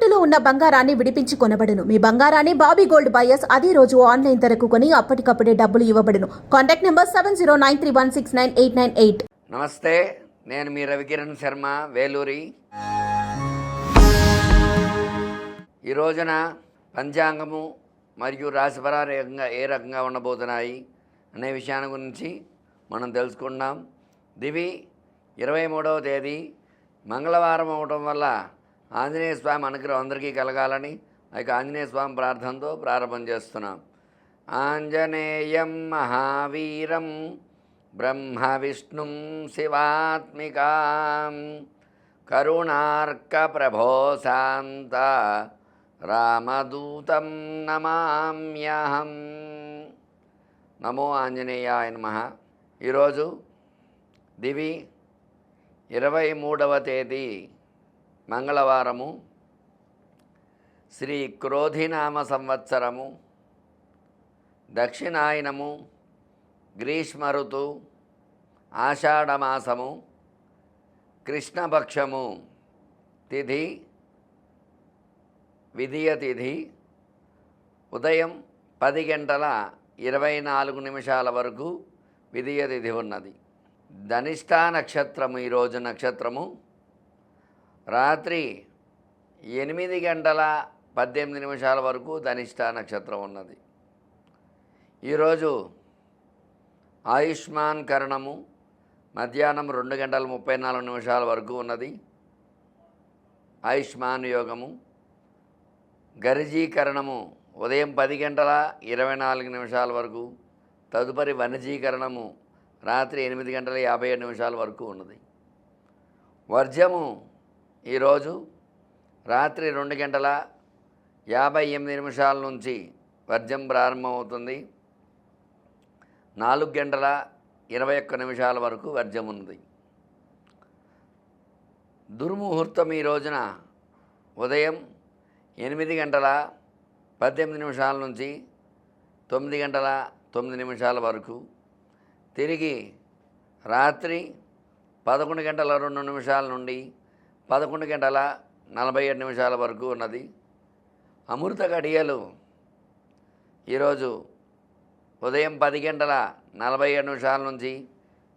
తాకట్టులో ఉన్న బంగారాన్ని విడిపించి కొనబడును. మీ బంగారాన్ని బాబీ గోల్డ్ బయర్స్ అదే రోజు ఆన్లైన్ ధరకు కొని అప్పటికప్పుడే డబ్బులు ఇవ్వబడును. Contact number seven zero nine three one six nine eight nine eight. నమస్తే నేను మీ రవికిరణ్ శర్మ వేలూరి. ఈ రోజున పంచాంగము మరియు రాశిఫలాలు ఏ రకంగా ఏ రకంగా ఉండబోతున్నాయి అనే విషయాన్ని గురించి మనం తెలుసుకుందాం. దివి ఇరవై మూడవ తేదీ మంగళవారం అవడం వల్ల ఆంజనేయ స్వామి అనుగ్రహం అందరికీ కలగాలని ఇక ఆంజనేయ స్వామి ప్రార్థనతో ప్రారంభం చేస్తున్నాం. ఆంజనేయం మహావీరం బ్రహ్మ విష్ణుం శివాత్మికాం కరుణార్క ప్రభో శాంత రామదూతం నమామ్యహం. నమో ఆంజనేయాయ నమ. ఈరోజు దివి ఇరవై మూడవ తేదీ మంగళవారము శ్రీ క్రోధినామ సంవత్సరము దక్షిణాయనము గ్రీష్మ ఋతు ఆషాఢమాసము కృష్ణపక్షము తిథి విధియ తిథి ఉదయం పది గంటల ఇరవై నాలుగు నిమిషాల వరకు విధియ తిథి ఉన్నది. ధనిష్టా నక్షత్రము ఈరోజు నక్షత్రము రాత్రి ఎనిమిది గంటల పద్దెనిమిది నిమిషాల వరకు ధనిష్ట నక్షత్రం ఉన్నది. ఈరోజు ఆయుష్మాన్ కరణము మధ్యాహ్నం రెండు గంటల ముప్పై నాలుగు నిమిషాల వరకు ఉన్నది. ఆయుష్మాన్ యోగము గరిజీకరణము ఉదయం పది గంటల ఇరవై నాలుగు నిమిషాల వరకు తదుపరి వనజీకరణము రాత్రి ఎనిమిది గంటల యాభై ఏడు నిమిషాల వరకు ఉన్నది. వర్జము ఈరోజు రాత్రి రెండు గంటల యాభై ఎనిమిది నిమిషాల నుంచి వర్జం ప్రారంభమవుతుంది. నాలుగు గంటల ఇరవై ఒక్క నిమిషాల వరకు వర్జం ఉంది. దుర్ముహూర్తం ఈ రోజున ఉదయం ఎనిమిది గంటల పద్దెనిమిది నిమిషాల నుంచి తొమ్మిది గంటల తొమ్మిది నిమిషాల వరకు తిరిగి రాత్రి పదకొండు గంటల రెండు నిమిషాల నుండి పదకొండు గంటల నలభై ఏడు నిమిషాల వరకు ఉన్నది. అమృత గడియలు ఈరోజు ఉదయం పది గంటల నలభై ఏడు నిమిషాల నుంచి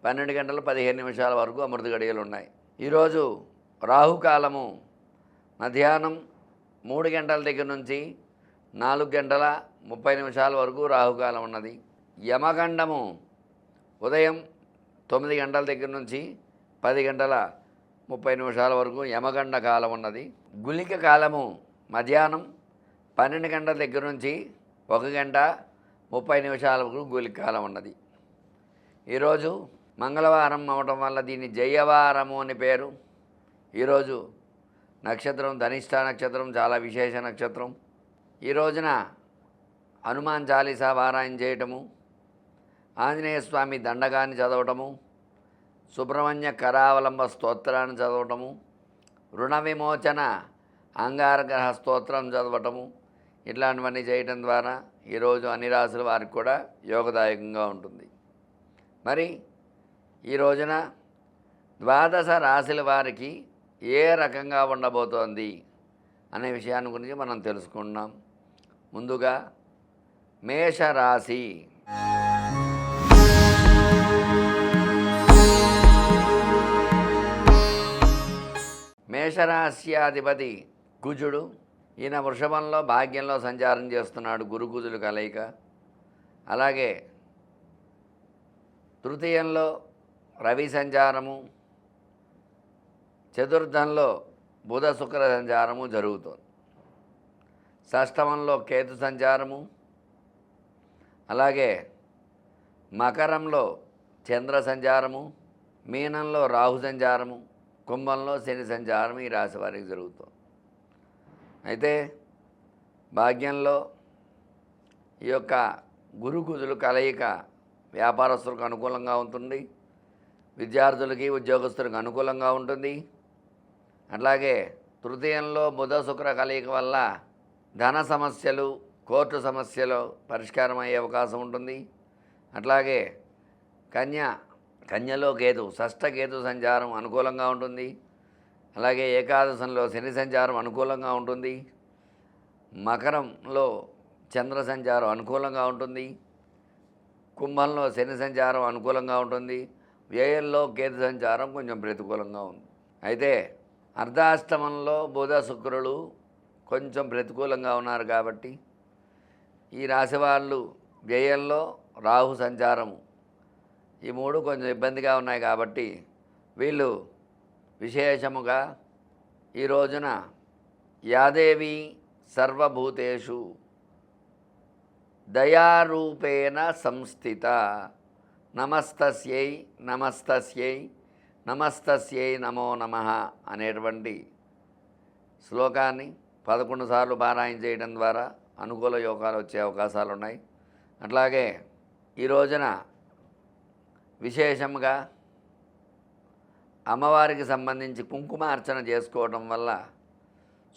పన్నెండు గంటల పదిహేను నిమిషాల వరకు అమృత గడియలు ఉన్నాయి. ఈరోజు రాహుకాలము మధ్యాహ్నం మూడు గంటల దగ్గర నుంచి నాలుగు గంటల ముప్పై నిమిషాల వరకు రాహుకాలం ఉన్నది. యమగండము ఉదయం తొమ్మిది గంటల దగ్గర నుంచి పది గంటల ముప్పై నిమిషాల వరకు యమగండ కాలం ఉన్నది. గుళిక కాలము మధ్యాహ్నం పన్నెండు గంటల దగ్గర నుంచి ఒక గంట ముప్పై నిమిషాల వరకు గుళిక కాలం ఉన్నది. ఈరోజు మంగళవారం అవటం వల్ల దీన్ని జయవారము అని పేరు. ఈరోజు నక్షత్రం ధనిష్ట నక్షత్రం చాలా విశేష నక్షత్రం. ఈ రోజున హనుమాన్ చాలీసా పారాయణ చేయటము ఆంజనేయ స్వామి దండగాన్ని చదవటము సుబ్రహ్మణ్య కరావలంబ స్తోత్రాన్ని చదవటము రుణ విమోచన అంగారగ్రహ స్తోత్రం చదవటము ఇట్లాంటివన్నీ చేయటం ద్వారా ఈరోజు అన్ని రాసుల వారికి కూడా యోగదాయకంగా ఉంటుంది. మరి ఈ రోజున ద్వాదశ రాశుల వారికి ఏ రకంగా ఉండబోతోంది అనే విషయాన్ని గురించి మనం తెలుసుకున్నాం ముందుగా మేషరాశి. మేషరాశ్యాధిపతి కుజుడు. ఈయన వృషభంలో భాగ్యంలో సంచారం చేస్తున్నాడు గురుకుజులు కలయిక. అలాగే తృతీయంలో రవి సంచారము. చతుర్థంలో బుధ శుక్ర సంచారము జరుగుతుంది. షష్టమంలో కేతు సంచారము. అలాగే మకరంలో చంద్ర సంచారము. మీనంలో రాహు సంచారము. కుంభంలో శని సంచారం ఈ రాశి వారికి జరుగుతుంది. అయితే భాగ్యంలో ఈ యొక్క గురు కలయిక వ్యాపారస్తులకు అనుకూలంగా ఉంటుంది. విద్యార్థులకి ఉద్యోగస్తులకు అనుకూలంగా ఉంటుంది. అట్లాగే తృతీయంలో బుధ శుక్ర కలయిక వల్ల ధన సమస్యలు కోర్టు సమస్యలు పరిష్కారం అయ్యే అవకాశం ఉంటుంది. అట్లాగే కన్య కన్యలో కేతు షష్ఠ కేతు సంచారం అనుకూలంగా ఉంటుంది. అలాగే ఏకాదశంలో శని సంచారం అనుకూలంగా ఉంటుంది. మకరంలో చంద్ర సంచారం అనుకూలంగా ఉంటుంది. కుంభంలో శని సంచారం అనుకూలంగా ఉంటుంది. వ్యయంలో కేతు సంచారం కొంచెం ప్రతికూలంగా ఉంది. అయితే అర్ధాష్టమంలో బుధ శుక్రులు కొంచెం ప్రతికూలంగా ఉన్నారు కాబట్టి ఈ రాశి వాళ్ళు వ్యయంలో రాహు సంచారము ఈ మూడు కొంచెం ఇబ్బందిగా ఉన్నాయి కాబట్టి వీళ్ళు విశేషముగా ఈ రోజున యాదేవి సర్వభూతేషు దయారూపేణ సంస్థిత. నమస్తస్యై నమస్తస్యై నమస్తస్యై నమో నమ అనేటువంటి శ్లోకాన్ని పదకొండు సార్లు పారాయణ చేయడం ద్వారా అనుకూల యోగాలు వచ్చే అవకాశాలు ఉన్నాయి అట్లాగే ఈ రోజున విశేషంగా అమ్మవారికి సంబంధించి కుంకుమార్చన చేసుకోవడం వల్ల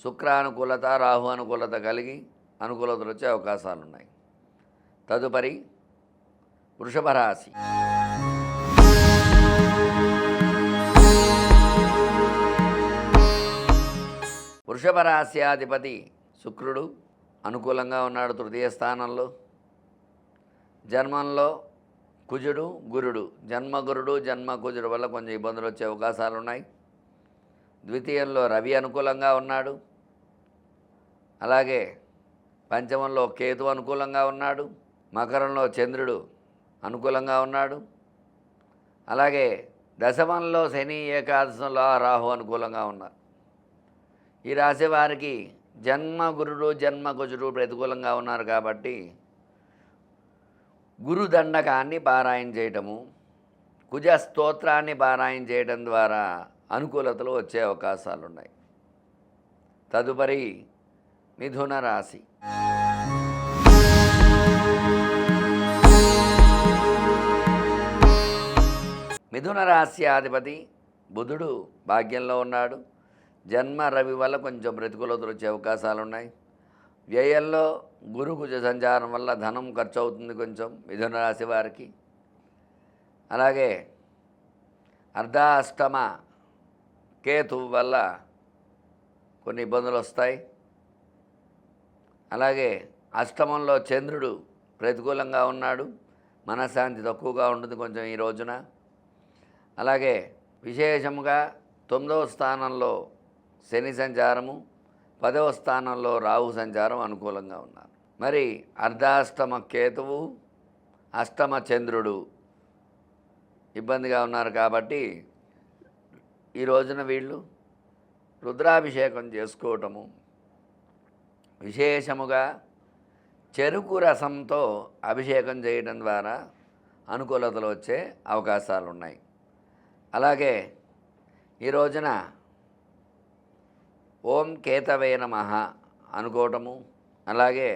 శుక్రానుకూలత రాహు అనుకూలత కలిగి అనుకూలతలు వచ్చే అవకాశాలు ఉన్నాయి తదుపరి వృషభ రాశి. వృషభ రాశ్యాధిపతి శుక్రుడు అనుకూలంగా ఉన్నాడు తృతీయ స్థానంలో. జన్మంలో కుజుడు గురుడు. జన్మగురుడు జన్మ కుజుడు వల్ల కొంచెం ఇబ్బందులు వచ్చే అవకాశాలు ఉన్నాయి. ద్వితీయంలో రవి అనుకూలంగా ఉన్నాడు. అలాగే పంచమంలో కేతు అనుకూలంగా ఉన్నాడు. మకరంలో చంద్రుడు అనుకూలంగా ఉన్నాడు. అలాగే దశమంలో శని ఏకాదశంలో రాహు అనుకూలంగా ఉన్నారు. ఈ రాశి వారికి జన్మ గురుడు జన్మ కుజుడు ప్రతికూలంగా ఉన్నారు కాబట్టి గురుదండకాన్ని పారాయణ చేయటము కుజ స్తోత్రాన్ని పారాయణ చేయడం ద్వారా అనుకూలతలు వచ్చే అవకాశాలు ఉన్నాయి తదుపరి మిథున రాశి. మిథున రాశి అధిపతి బుధుడు భాగ్యంలో ఉన్నాడు. జన్మ రవి వల్ల కొంచెం ప్రతికూలతలు వచ్చే అవకాశాలు ఉన్నాయి వ్యయంలో గురుకుజ సంచారం వల్ల ధనం ఖర్చు అవుతుంది కొంచెం మిథున రాశి వారికి. అలాగే అర్ధాష్టమ కేతు వల్ల కొన్ని ఇబ్బందులు వస్తాయి. అలాగే అష్టమంలో చంద్రుడు ప్రతికూలంగా ఉన్నాడు. మనశ్శాంతి తక్కువగా ఉంటుంది కొంచెం ఈ రోజున. అలాగే విశేషముగా తొమ్మిదవ స్థానంలో శని సంచారము పదవ స్థానంలో రాహు సంచారం అనుకూలంగా ఉన్నారు. మరి అర్ధాష్టమ కేతువు అష్టమ చంద్రుడు ఇబ్బందిగా ఉన్నారు కాబట్టి ఈ రోజున వీళ్ళు రుద్రాభిషేకం చేసుకోవటము విశేషముగా చెరుకు రసంతో అభిషేకం చేయడం ద్వారా అనుకూలతలు వచ్చే అవకాశాలు ఉన్నాయి అలాగే ఈ రోజున ఓం కేతవే నమ అనుకోవటము. అలాగే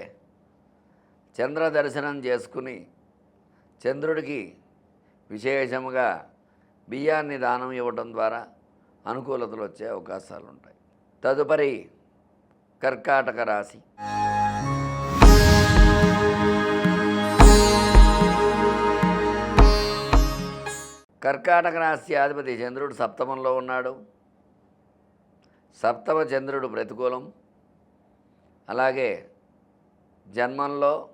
చంద్ర దర్శనం చేసుకుని చంద్రుడికి విశేషముగా బియ్యాన్ని దానం ఇవ్వటం ద్వారా అనుకూలతలు వచ్చే అవకాశాలు ఉంటాయి తదుపరి కర్కాటక రాశి. కర్కాటక రాశి అధిపతి చంద్రుడు సప్తమంలో ఉన్నాడు. సప్తమ చంద్రుడు ప్రతికూలం. అలాగే జన్మంలో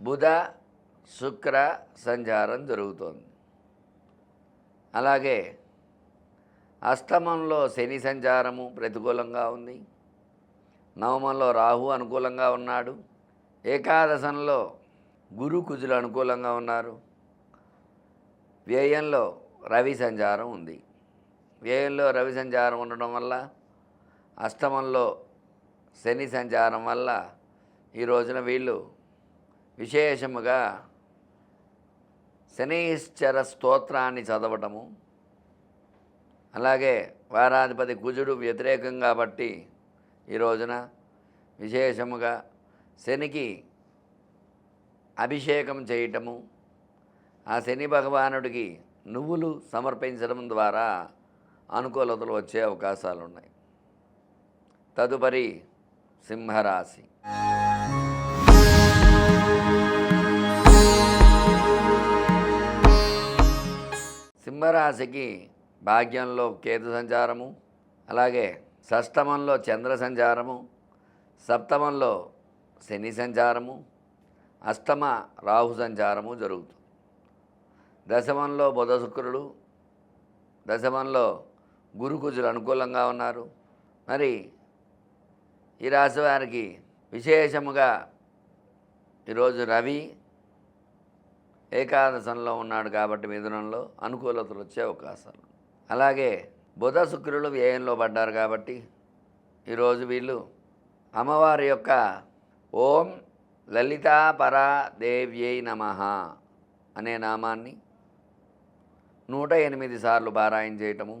బుధ శుక్ర సంచారం జరుగుతోంది. అలాగే అష్టమంలో శని సంచారము ప్రతికూలంగా ఉంది. నవమంలో రాహు అనుకూలంగా ఉన్నాడు. ఏకాదశంలో గురు కుజులు అనుకూలంగా ఉన్నారు. వ్యయంలో రవి సంచారం ఉంది. వ్యయంలో రవి సంచారం ఉండడం వల్ల అష్టమంలో శని సంచారం వల్ల ఈ రోజున వీళ్ళు విశేషముగా శనీశ్చర స్తోత్రాన్ని చదవటము అలాగే వారాధిపతి కుజుడు వ్యతిరేకం కాబట్టి ఈ రోజున విశేషముగా శనికి అభిషేకం చేయటము ఆ శని భగవానుడికి నువ్వులు సమర్పించడం ద్వారా అనుకూలతలు వచ్చే అవకాశాలు ఉన్నాయి తదుపరి సింహరాశి. సింహరాశికి భాగ్యంలో కేతు సంచారము అలాగే షష్టమంలో చంద్ర సంచారము సప్తమంలో శని సంచారము అష్టమ రాహు సంచారము జరుగుతుంది. దశమంలో బుధ శుక్రుడు దశమంలో గురుకుజులు అనుకూలంగా ఉన్నారు. మరి ఈ రాశి వారికి విశేషముగా ఈరోజు రవి ఏకాదశంలో ఉన్నాడు కాబట్టి మిథునంలో అనుకూలతలు వచ్చే అవకాశాలు అలాగే బుధ శుక్రులు వ్యయంలో పడ్డారు కాబట్టి ఈరోజు వీళ్ళు అమ్మవారి యొక్క ఓం లలితా పరా దేవ్యై నమ అనే నామాన్ని నూట ఎనిమిది సార్లు పారాయణ చేయటము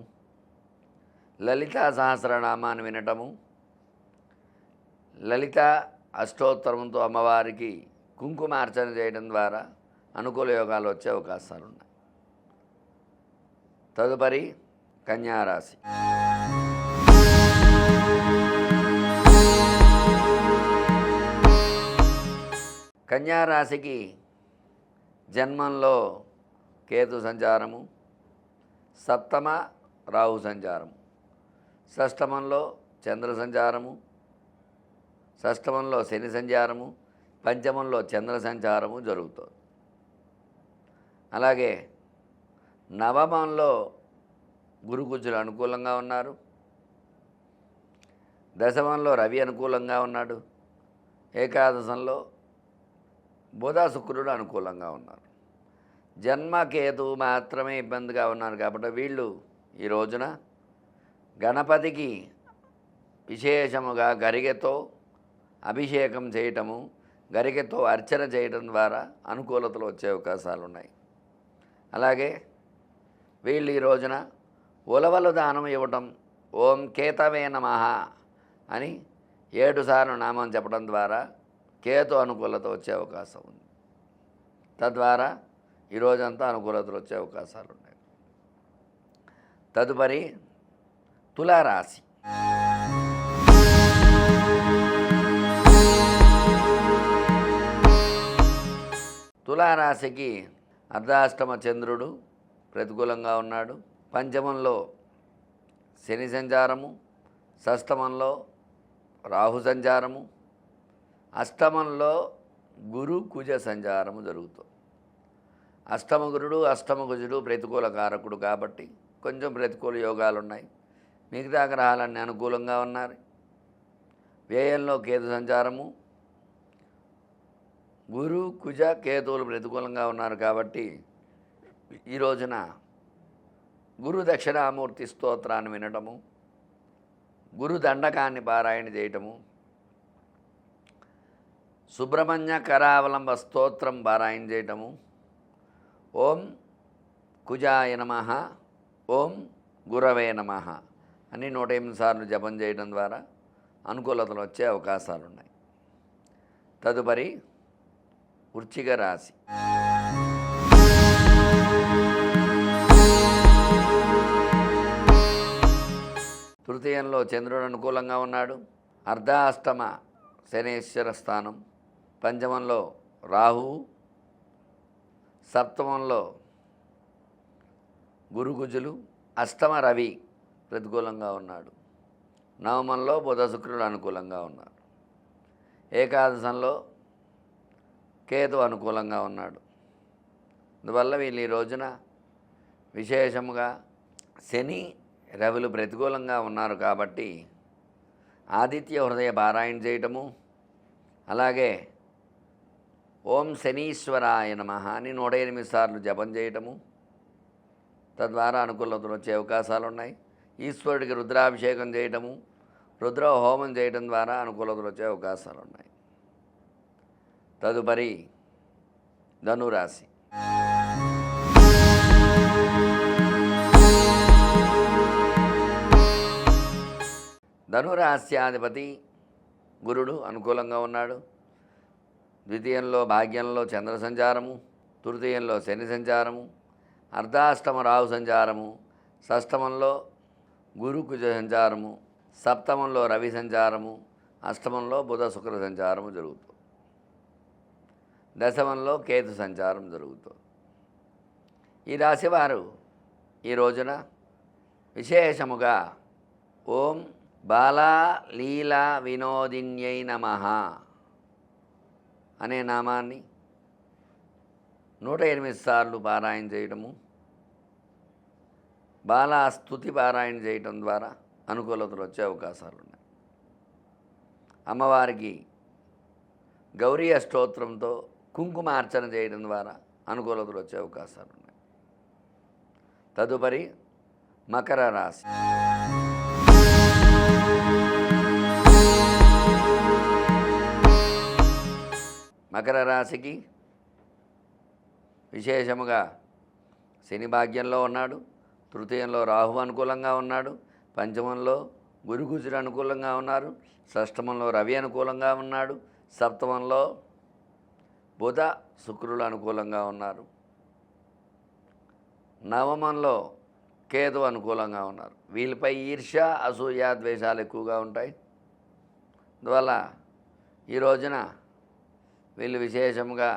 లలితా సహస్రనామాన్ని వినటము లలిత అష్టోత్తరంతో అమ్మవారికి కుంకుమార్చన చేయడం ద్వారా అనుకూల యోగాలు వచ్చే అవకాశాలు ఉన్నాయి తదుపరి కన్యారాశి. కన్యారాశికి జన్మంలో కేతు సంచారము సప్తమ రాహు సంచారము. షష్టమంలో చంద్ర సంచారము షష్టమంలో శని సంచారము పంచమంలో చంద్ర సంచారము జరుగుతుంది. అలాగే నవమంలో గురుకుజులు అనుకూలంగా ఉన్నారు. దశమంలో రవి అనుకూలంగా ఉన్నాడు. ఏకాదశంలో బుధ శుక్రుడు అనుకూలంగా ఉన్నారు. జన్మకేతు మాత్రమే ఇబ్బందిగా ఉన్నారు కాబట్టి వీళ్ళు ఈ రోజున గణపతికి విశేషముగా గరిగెతో అభిషేకం చేయటము గరికెతో అర్చన చేయటం ద్వారా అనుకూలతలు వచ్చే అవకాశాలు ఉన్నాయి అలాగే వీళ్ళు ఈ రోజున ఉలవలు దానం ఇవ్వటం ఓం కేతవే నమః అని ఏడుసార్లు నామం చెప్పడం ద్వారా కేతు అనుకూలత వచ్చే అవకాశం ఉంది. తద్వారా ఈ రోజంతా అనుకూలతలు వచ్చే అవకాశాలు ఉన్నాయి తదుపరి తులారాశి. తులారాశికి అర్ధాష్టమ చంద్రుడు ప్రతికూలంగా ఉన్నాడు. పంచమంలో శని సంచారము షష్టమంలో రాహు సంచారము అష్టమంలో గురు కుజ సంచారము జరుగుతుంది అష్టమ గురుడు అష్టమ కుజుడు ప్రతికూల కారకుడు కాబట్టి కొంచెం ప్రతికూల యోగాలు ఉన్నాయి మిగతా గ్రహాలన్నీ అనుకూలంగా ఉన్నారు. వ్యయంలో కేతు సంచారము. గురు కుజ కేతువులు ప్రతికూలంగా ఉన్నారు కాబట్టి ఈ రోజున గురు దక్షిణామూర్తి స్తోత్రాన్ని వినటము గురు దండకాన్ని పారాయణ చేయటము సుబ్రహ్మణ్య కరావలంబ స్తోత్రం పారాయణ చేయటము. ఓం కుజాయ నమ ఓం గురవే నమ. అని నూట ఎనిమిది సార్లు జపం చేయడం ద్వారా అనుకూలతలు వచ్చే అవకాశాలు ఉన్నాయి తదుపరి వృచ్చిక రాశి. తృతీయంలో చంద్రుడు అనుకూలంగా ఉన్నాడు. అర్ధాష్టమ శనేశ్వర స్థానం. పంచమంలో రాహు. సప్తమంలో గురుగుజులు. అష్టమ రవి. ప్రతికూలంగా ఉన్నాడు. నవమంలో బుధ శుక్రుడు అనుకూలంగా ఉన్నారు ఏకాదశంలో కేతు అనుకూలంగా ఉన్నాడు. అందువల్ల వీళ్ళు ఈ రోజున విశేషముగా శని రవులు ప్రతికూలంగా ఉన్నారు కాబట్టి ఆదిత్య హృదయ పారాయణ చేయటము అలాగే ఓం శనీశ్వరాయ నమ అని నూట ఎనిమిది సార్లు జపం చేయటము తద్వారా అనుకూలతలు వచ్చే అవకాశాలు ఉన్నాయి ఈశ్వరుడికి రుద్రాభిషేకం చేయటము రుద్ర హోమం చేయటం ద్వారా అనుకూలతలు వచ్చే అవకాశాలు ఉన్నాయి తదుపరి ధనురాశి. ధనురాశ్యాధిపతి గురుడు అనుకూలంగా ఉన్నాడు. ద్వితీయంలో భాగ్యంలో చంద్ర సంచారము తృతీయంలో శని సంచారము అర్ధాష్టమ రాహు సంచారము షష్టమంలో గురుకుజ సంచారము సప్తమంలో రవి సంచారము అష్టమంలో బుధ శుక్ర సంచారము జరుగుతుంది దశమంలో కేతు సంచారం జరుగుతుంది ఈ రాశివారు ఈ రోజున విశేషముగా ఓం బాలా లీలా వినోదిన్యై నమ అనే నామాన్ని నూట ఎనిమిది సార్లు పారాయణ చేయడము బాలా స్తుతి పారాయణ చేయటం ద్వారా అనుకూలతలు వచ్చే అవకాశాలు ఉన్నాయి. అమ్మవారికి గౌరీ అష్టోత్తరంతో కుంకుమార్చన చేయడం ద్వారా అనుకూలతలు వచ్చే అవకాశాలు ఉన్నాయి. తదుపరి మకర రాశి. మకర రాశికి విశేషముగా శని భాగ్యంలో ఉన్నాడు. తృతీయంలో రాహు అనుకూలంగా ఉన్నాడు పంచమంలో గురుగుజుడు అనుకూలంగా ఉన్నారు షష్టమంలో రవి అనుకూలంగా ఉన్నాడు సప్తమంలో బుధ శుక్రులు అనుకూలంగా ఉన్నారు. నవమంలో కేతు అనుకూలంగా ఉన్నారు. వీళ్ళపై ఈర్ష్య అసూయ ద్వేషాలు ఎక్కువగా ఉంటాయి. అందువల్ల ఈ రోజున వీళ్ళు విశేషంగా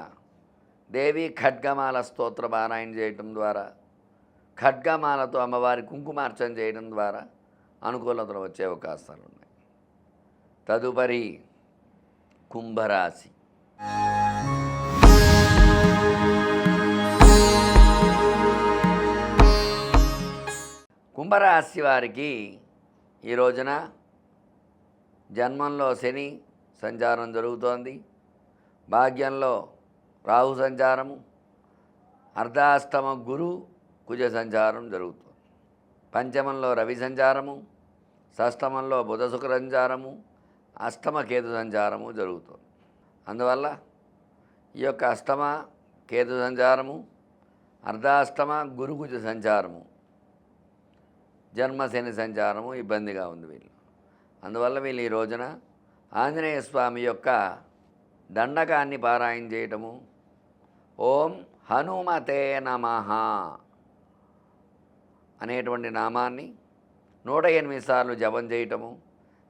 దేవి ఖడ్గమాల స్తోత్ర పారాయణ చేయటం ద్వారా ఖడ్గమాలతో అమ్మవారి కుంకుమార్చన చేయడం ద్వారా అనుకూలతలు వచ్చే అవకాశాలు ఉన్నాయి. తదుపరి కుంభరాశి. కుంభరాశి వారికి ఈ రోజున జన్మంలో శని సంచారం జరుగుతోంది. భాగ్యంలో రాహు సంచారము. అర్ధాష్టమ గురు కుజ సంచారం జరుగుతుంది. పంచమంలో రవి సంచారము షష్టమంలో బుధ శుక్ర సంచారము అష్టమ కేతు సంచారము జరుగుతుంది. అందువల్ల ఈ యొక్క అష్టమ కేతు సంచారము అర్ధాష్టమ గురు కుజ సంచారము జన్మశని సంచారము ఇబ్బందిగా ఉంది వీళ్ళు. అందువల్ల వీళ్ళు ఈ రోజున ఆంజనేయ స్వామి యొక్క దండకాన్ని పారాయణ చేయటము. ఓం హనుమతే నమ. అనేటువంటి నామాన్ని నూట ఎనిమిది సార్లు జపం చేయటము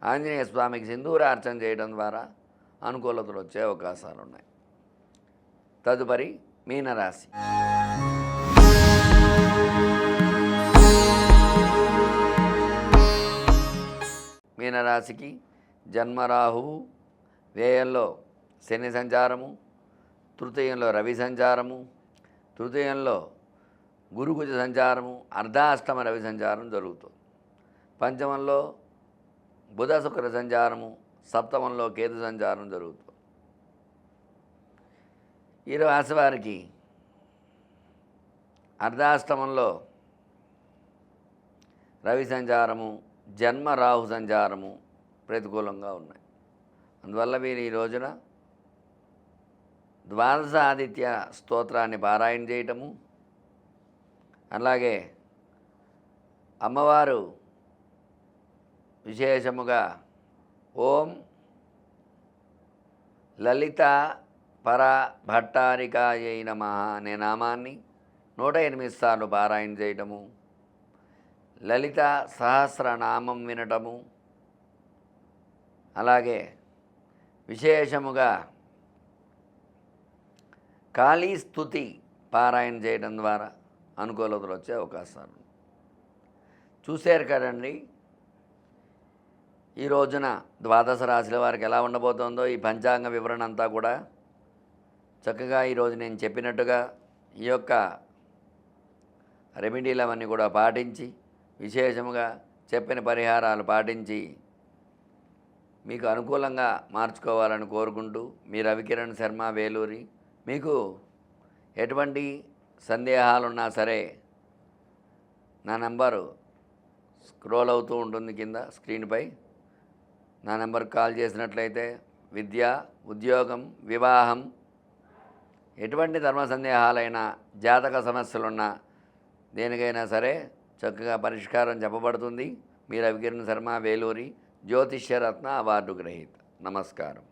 ఆంజనేయ స్వామికి సింధూరార్చన చేయడం ద్వారా అనుకూలతలు వచ్చే అవకాశాలు ఉన్నాయి. తదుపరి మీనరాశి. మీనరాశికి జన్మరాహువు వ్యయంలో శని సంచారము తృతీయంలో రవి సంచారము తృతీయంలో గురుగుజ సంచారము అర్ధాష్టమ రవి సంచారం జరుగుతుంది. పంచమంలో బుధ శుక్ర సంచారము సప్తమంలో కేతు సంచారం జరుగుతుంది. ఈ రాశి వారికి అర్ధాష్టమంలో రవి సంచారము జన్మ రాహు సంచారము ప్రతికూలంగా ఉన్నాయి. అందువల్ల వీరు ఈ రోజున ద్వాదశ ఆదిత్య స్తోత్రాన్ని పారాయణ చేయటము అలాగే అమ్మవారు విశేషముగా ఓం లలిత పర భట్టారికాయ నమ అనే నామాన్ని నూట ఎనిమిది సార్లు పారాయణ చేయటము లలిత సహస్రనామం వినటము అలాగే విశేషముగా కాళీ స్థుతి పారాయణ చేయడం ద్వారా అనుకూలతలు వచ్చే అవకాశాలు. చూశారు కదండి? ఈ రోజున ద్వాదశ రాశుల వారికి ఎలా ఉండబోతోందో ఈ పంచాంగ వివరణ అంతా కూడా చక్కగా ఈరోజు నేను చెప్పినట్టుగా ఈ యొక్క రెమెడీలు అవన్నీ కూడా పాటించి విశేషముగా చెప్పిన పరిహారాలు పాటించి మీకు అనుకూలంగా మార్చుకోవాలని కోరుకుంటూ మీ రవికిరణ్ శర్మ వేలూరి మీకు ఎటువంటి సందేహాలున్నా సరే నా నెంబరు స్క్రోల్ అవుతూ ఉంటుంది కింద స్క్రీన్పై నా నెంబర్ కాల్ చేసినట్లయితే విద్య ఉద్యోగం వివాహం ఎటువంటి ధర్మ సందేహాలైనా జాతక సమస్యలున్నా దేనికైనా సరే చక్కగా పరిష్కారం చెప్పబడుతుంది. మీ రవికిరణ్ శర్మ వేలూరి జ్యోతిష్యరత్న అవార్డు గ్రహీత. నమస్కారం.